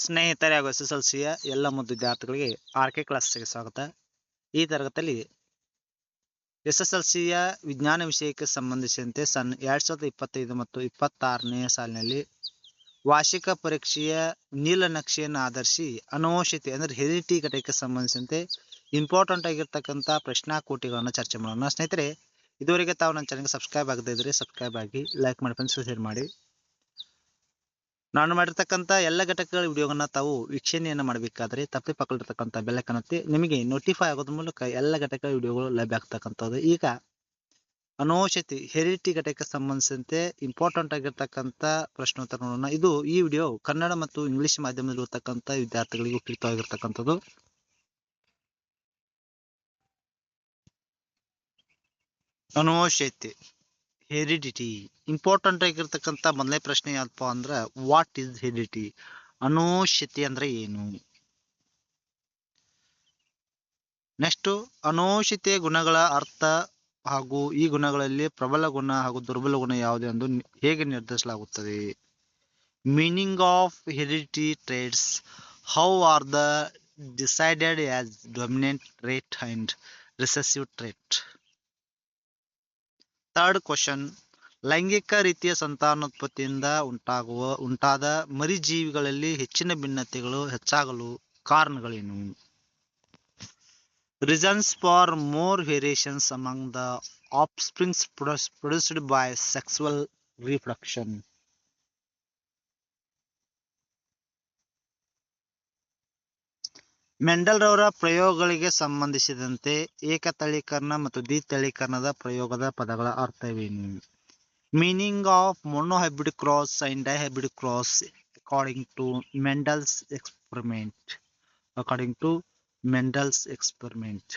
ಸ್ನೇಹಿತರೆ, ಹಾಗೂ S S L ಸಿಯ ಎಲ್ಲ ಮುದ್ದು ವಿದ್ಯಾರ್ಥಿಗಳಿಗೆ ಆರ್ ಕೆ ಕ್ಲಾಸ್ಗೆ ಸ್ವಾಗತ. ಈ ತರಗತಿಯಲ್ಲಿ ಎಸ್ ಎಸ್ ಎಲ್ ಸಿಯ ವಿಜ್ಞಾನ ವಿಷಯಕ್ಕೆ ಸಂಬಂಧಿಸಿದಂತೆ ಸನ್ ಎರಡ್ ಸಾವಿರದ ಇಪ್ಪತ್ತೈದು ಮತ್ತು ಇಪ್ಪತ್ತಾರನೇ ಸಾಲಿನಲ್ಲಿ ವಾರ್ಷಿಕ ಪರೀಕ್ಷೆಯ ನೀಲನಕ್ಷೆಯನ್ನು ಆಧರಿಸಿ ಅನುವಂಶಿತೆ ಅಂದರೆ ಹೆರಿಟಿ ಘಟಕಕ್ಕೆ ಸಂಬಂಧಿಸಿದಂತೆ ಇಂಪಾರ್ಟೆಂಟ್ ಆಗಿರ್ತಕ್ಕಂಥ ಪ್ರಶ್ನಾಕೋಟಿಗಳನ್ನು ಚರ್ಚೆ ಮಾಡೋಣ. ಸ್ನೇಹಿತರೆ, ಇದುವರೆಗೆ ತಾವು ನನ್ನ ಚಾನಲ್ಗೆ ಸಬ್ಸ್ಕ್ರೈಬ್ ಆಗದೇ ಇದ್ರೆ ಸಬ್ಸ್ಕ್ರೈಬ್ ಆಗಿ ಲೈಕ್ ಮಾಡಿ ಫ್ರೆಂಡ್ಸ್ ಶೇರ್ ಮಾಡಿ. ನಾನು ಮಾಡಿರ್ತಕ್ಕಂಥ ಎಲ್ಲ ಘಟಕಗಳ ವಿಡಿಯೋಗಳನ್ನ ತಾವು ವೀಕ್ಷಣೆಯನ್ನು ಮಾಡಬೇಕಾದ್ರೆ ಬೆಲೆ ಒತ್ತಿ ನಿಮಗೆ ನೋಟಿಫೈ ಆಗೋದ್ರ ಮೂಲಕ ಎಲ್ಲ ಘಟಕಗಳ ವಿಡಿಯೋಗಳು ಲಭ್ಯ ಆಗ್ತಕ್ಕಂಥದ್ದು. ಈಗ ಅನೋಷತಿ ಹೆರಿಟಿ ಘಟಕಕ್ಕೆ ಸಂಬಂಧಿಸಿದಂತೆ ಇಂಪಾರ್ಟೆಂಟ್ ಆಗಿರ್ತಕ್ಕಂಥ ಪ್ರಶ್ನೋತ್ತರ ನೋಡೋಣ. ಇದು ಈ ವಿಡಿಯೋ ಕನ್ನಡ ಮತ್ತು ಇಂಗ್ಲಿಷ್ ಮಾಧ್ಯಮದಲ್ಲಿ ಇರತಕ್ಕಂಥ ವಿದ್ಯಾರ್ಥಿಗಳಿಗೆ ಉಪಯುಕ್ತವಾಗಿರ್ತಕ್ಕಂಥದ್ದು ಅನುವಂಶತೆ ಹೆರಿಡಿಟಿ ಇಂಪಾರ್ಟೆಂಟ್ ಆಗಿರ್ತಕ್ಕಂಥ ಮೊದಲನೇ ಪ್ರಶ್ನೆ ಯಾವಪ್ಪ ಅಂದ್ರೆ ವಾಟ್ ಇಸ್ ಹೆರಿಡಿಟಿ ಅನೋಶಿತಿ ಅಂದ್ರೆ ಏನು? ನೆಕ್ಸ್ಟ್ ಅನೋಶಿತೆ ಗುಣಗಳ ಅರ್ಥ ಹಾಗೂ ಈ ಗುಣಗಳಲ್ಲಿ ಪ್ರಬಲ ಗುಣ ಹಾಗೂ ದುರ್ಬಲ ಗುಣ ಯಾವುದು ಎಂದು ಹೇಗೆ ನಿರ್ಧರಿಸಲಾಗುತ್ತದೆ? Meaning of heredity traits how are the decided as dominant trait and recessive trait third question ಲೈಂಗಿಕ ರೀತಿಯ ಸಂತಾನೋತ್ಪತ್ತಿಯಿಂದ ಉಂಟಾಗುವ, ಉಂಟಾದ ಮರಿಜೀವಿಗಳಲ್ಲಿ ಹೆಚ್ಚಿನ ಭಿನ್ನತೆಗಳು ಹೆಚ್ಚಾಗಲು ಕಾರಣಗಳೇನು? Reasons for more variations among the offsprings produced by sexual reproduction Mendel ರವರ ಪ್ರಯೋಗಗಳಿಗೆ ಸಂಬಂಧಿಸಿದಂತೆ ಏಕತಳೀಕರಣ ಮತ್ತು ದ್ವಿತಳೀಕರಣದ ಪ್ರಯೋಗದ ಪದಗಳ ಅರ್ಥವೇನು? Meaning of monohybrid cross and dihybrid cross according to Mendel's experiment according to Mendel's experiment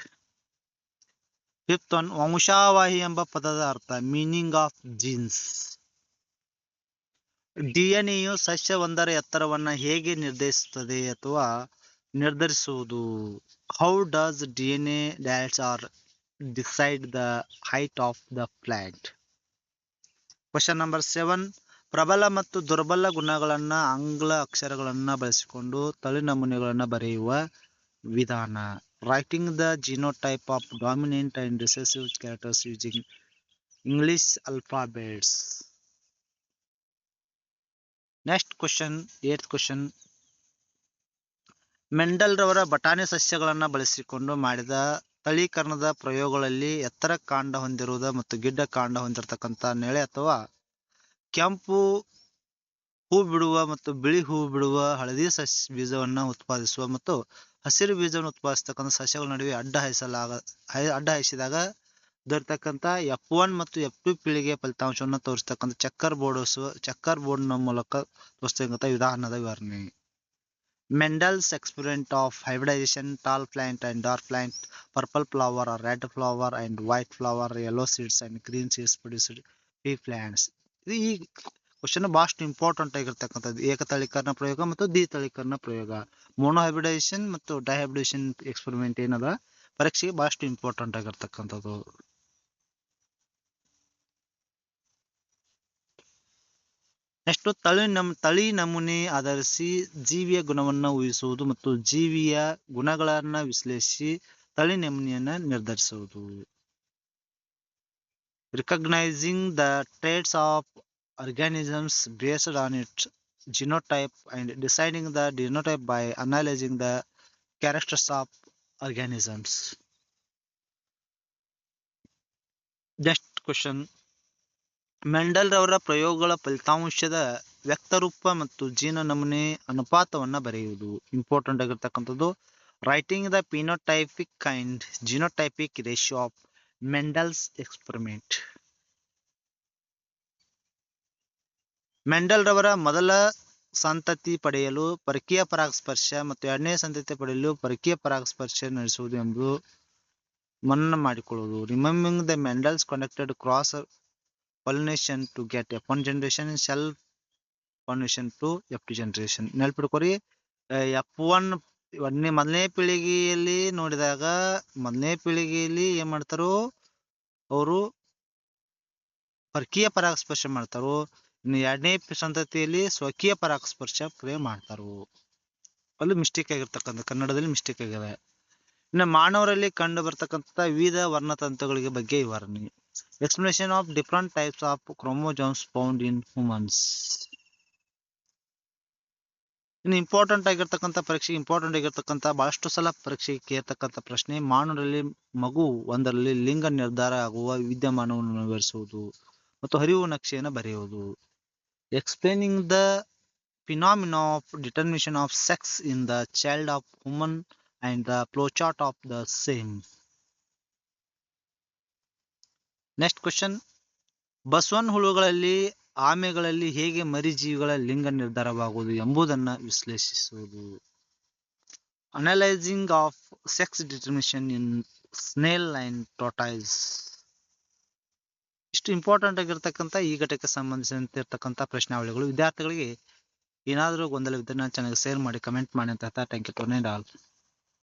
fifth one ವಂಶಾವಾಹಿ ಎಂಬ ಪದದ ಅರ್ಥ ಮೀನಿಂಗ್ ಆಫ್ ಜೀನ್ಸ್ ಡಿಎನ್ಎಯು ಸಸ್ಯವೊಂದರ ಎತ್ತರವನ್ನು ಹೇಗೆ ನಿರ್ಧರಿಸುತ್ತದೆ ಅಥವಾ ನಿರ್ಧರಿಸುವುದು. How does DNA that's are decide the height of the plant question number seven ಪ್ರಬಲ ಮತ್ತು ದುರ್ಬಲ ಗುಣಗಳನ್ನ ಆಂಗ್ಲ ಅಕ್ಷರಗಳನ್ನ ಬಳಸಿಕೊಂಡು ತಳಿ ನಮೂನೆಗಳನ್ನು ಬರೆಯುವ ವಿಧಾನ. Writing the genotype of dominant and recessive characters using English alphabets next question eight question Mendel ರವರ ಬಟಾಣಿ ಸಸ್ಯಗಳನ್ನು ಬಳಸಿಕೊಂಡು ಮಾಡಿದ ತಳೀಕರಣದ ಪ್ರಯೋಗಗಳಲ್ಲಿ ಎತ್ತರ ಕಾಂಡ ಹೊಂದಿರುವುದು ಮತ್ತು ಗಿಡ್ಡ ಕಾಂಡ ಹೊಂದಿರತಕ್ಕಂಥ ನೆಳೆ ಅಥವಾ ಕೆಂಪು ಹೂ ಬಿಡುವ ಮತ್ತು ಬಿಳಿ ಹೂ ಬಿಡುವ ಹಳದಿ ಸಸ್ಯ ಬೀಜವನ್ನು ಉತ್ಪಾದಿಸುವ ಮತ್ತು ಹಸಿರು ಬೀಜವನ್ನು ಉತ್ಪಾದಿಸತಕ್ಕಂಥ ಸಸ್ಯಗಳ ನಡುವೆ ಅಡ್ಡ ಹಾಯಿಸಲಾಗ ಅಡ್ಡ ಹಾಯಿಸಿದಾಗ ದೊರೆತಕ್ಕಂಥ ಎಫ್ ಒನ್ ಮತ್ತು ಎಫ್ ಟು ಪೀಳಿಗೆಯ ಫಲಿತಾಂಶವನ್ನು ತೋರಿಸ್ತಕ್ಕಂಥ ಚಕ್ಕರ್ ಬೋರ್ಡ್ ಚೆಕ್ಕರ್ ಬೋರ್ಡ್ನ ಮೂಲಕ ತೋರಿಸ್ತಕ್ಕಂಥ ವಿಧಾನದ ವಿವರಣೆ. Mendel's experiment of hybridization tall plant and dark plant, purple flower or red flower and white flower, yellow seeds and green seeds produced pea plants. ಈ question ಭಾಳಷ್ಟು important ಆಗಿರ್ತಕ್ಕಂಥದ್ದು ಏಕತಳೀಕರಣ ಪ್ರಯೋಗ ಮತ್ತು ದ್ವಿತಳೀಕರಣ ಪ್ರಯೋಗ ಮೋನೋಹೈಬ್ರಿಡೈಸೇಷನ್ ಮತ್ತು ಡೈಹೈಬ್ರಿಡೇಷನ್ ಎಕ್ಸ್ಪೆರಿಮೆಂಟ್ ಏನದ ಪರೀಕ್ಷೆಗೆ ಭಾಳಷ್ಟು ಇಂಪಾರ್ಟೆಂಟ್ ಆಗಿರ್ತಕ್ಕಂಥದ್ದು ನೆಕ್ಸ್ಟ್ ತಳಿ ನಮ್, ತಳಿ ನಮೂನೆ ಆಧರಿಸಿ ಜೀವಿಯ ಗುಣವನ್ನು ಊಹಿಸುವುದು ಮತ್ತು ಜೀವಿಯ ಗುಣಗಳನ್ನ ವಿಶ್ಲೇಷಿಸಿ ತಳಿ ನಮೂನೆಯನ್ನ ನಿರ್ಧರಿಸುವುದು. Recognising the traits of organisms based on it genotype and deciding the phenotype by analysing the characters of organisms next question Mendel ರವರ ಪ್ರಯೋಗಗಳ ಫಲಿತಾಂಶದ ವ್ಯಕ್ತರೂಪ ಮತ್ತು ಜೀನ ನಮೂನೆ ಅನುಪಾತವನ್ನ ಬರೆಯುವುದು. ಇಂಪಾರ್ಟೆಂಟ್ ಆಗಿರ್ತಕ್ಕಂಥದ್ದು writing the phenotypic and genotypic ratio of Mendel's experiment Mendel ರವರ ಮೊದಲ ಸಂತತಿ ಪಡೆಯಲು ಪರಕೀಯ ಪರಾಗಸ್ಪರ್ಶ ಮತ್ತು ಎರಡನೇ ಸಂತತಿ ಪಡೆಯಲು ಪರಕೀಯ ಪರಾಗಸ್ಪರ್ಶ ನಡೆಸುವುದು ಎಂಬುದು ಮನನ ಮಾಡಿಕೊಳ್ಳುವುದು. Remembering the Mendel's conducted cross pollination to get F1 generation and cell, pollination to F2 generation. ನೆನ್ಪಿಟ್ಕೊರಿ ಎಫ್ ಒನ್ ಒಂದನೇ, ಮೊದಲನೇ ಪೀಳಿಗೆಯಲ್ಲಿ ನೋಡಿದಾಗ ಮೊದಲನೇ ಪೀಳಿಗೆಯಲ್ಲಿ ಏನ್ ಮಾಡ್ತಾರೋ, ಅವರು ಪರಕೀಯ ಪರಾಗಸ್ಪರ್ಶ ಮಾಡ್ತಾರೋ, ಇನ್ನು ಎರಡನೇ ಸಂತತಿಯಲ್ಲಿ ಸ್ವಕೀಯ ಪರಾಗಸ್ಪರ್ಶ ಕ್ರಿಯೆ ಮಾಡ್ತಾರೋ. ಅಲ್ಲಿ ಮಿಸ್ಟೇಕ್ ಆಗಿರ್ತಕ್ಕಂಥ ಕನ್ನಡದಲ್ಲಿ ಮಿಸ್ಟೇಕ್ ಆಗಿದೆ. ಇನ್ನು ಮಾನವರಲ್ಲಿ ಕಂಡು ಬರ್ತಕ್ಕಂಥ ವಿವಿಧ ವರ್ಣತಂತುಗಳಿಗೆ ಬಗ್ಗೆ ವಿವರಣೆ. Explanation of different types of chromosomes found in humans ಇನ್ನು ಇಂಪಾರ್ಟೆಂಟ್ ಆಗಿರ್ತಕ್ಕಂಥ ಪರೀಕ್ಷೆ ಇಂಪಾರ್ಟೆಂಟ್ ಆಗಿರ್ತಕ್ಕಂಥ ಬಹಳಷ್ಟು ಸಲ ಪರೀಕ್ಷೆಗೆ ಕೇಳ್ತಕ್ಕಂಥ ಪ್ರಶ್ನೆ, ಮಾನವರಲ್ಲಿ ಮಗು ಒಂದರಲ್ಲಿ ಲಿಂಗ ನಿರ್ಧಾರ ಆಗುವ ವಿದ್ಯಮಾನವನ್ನು ವಿವರಿಸುವುದು ಮತ್ತು ಹರಿವು ನಕ್ಷೆಯನ್ನು ಬರೆಯುವುದು. Explaining the phenomena of determination of sex in the child of woman and the flowchart of the same. Next question ಬಸವನ್ ಹುಳುಗಳಲ್ಲಿ, ಆಮೆಗಳಲ್ಲಿ ಹೇಗೆ ಮರಿಜೀವಿಗಳ ಲಿಂಗ ನಿರ್ಧಾರವಾಗುವುದು ಎಂಬುದನ್ನು ವಿಶ್ಲೇಷಿಸುವುದು. Analysing of sex determination in snail and tortoise ಇಷ್ಟು ಇಂಪಾರ್ಟೆಂಟ್ ಆಗಿರ್ತಕ್ಕಂಥ ಈ ಘಟಕಕ್ಕೆ ಸಂಬಂಧಿಸಿದಂತಿರ್ತಕ್ಕಂಥ ಪ್ರಶ್ನಾವಳಿಗಳು. ವಿದ್ಯಾರ್ಥಿಗಳಿಗೆ ಏನಾದರೂ ಗೊಂದಲವಿದ್ದರೆ ನಾನು ಚೆನ್ನಾಗಿ ಶೇರ್ ಮಾಡಿ ಕಮೆಂಟ್ ಮಾಡಿ ಅಂತ ಹೇಳ್ತಾ ಥ್ಯಾಂಕ್ ಯು ಟು ಆಲ್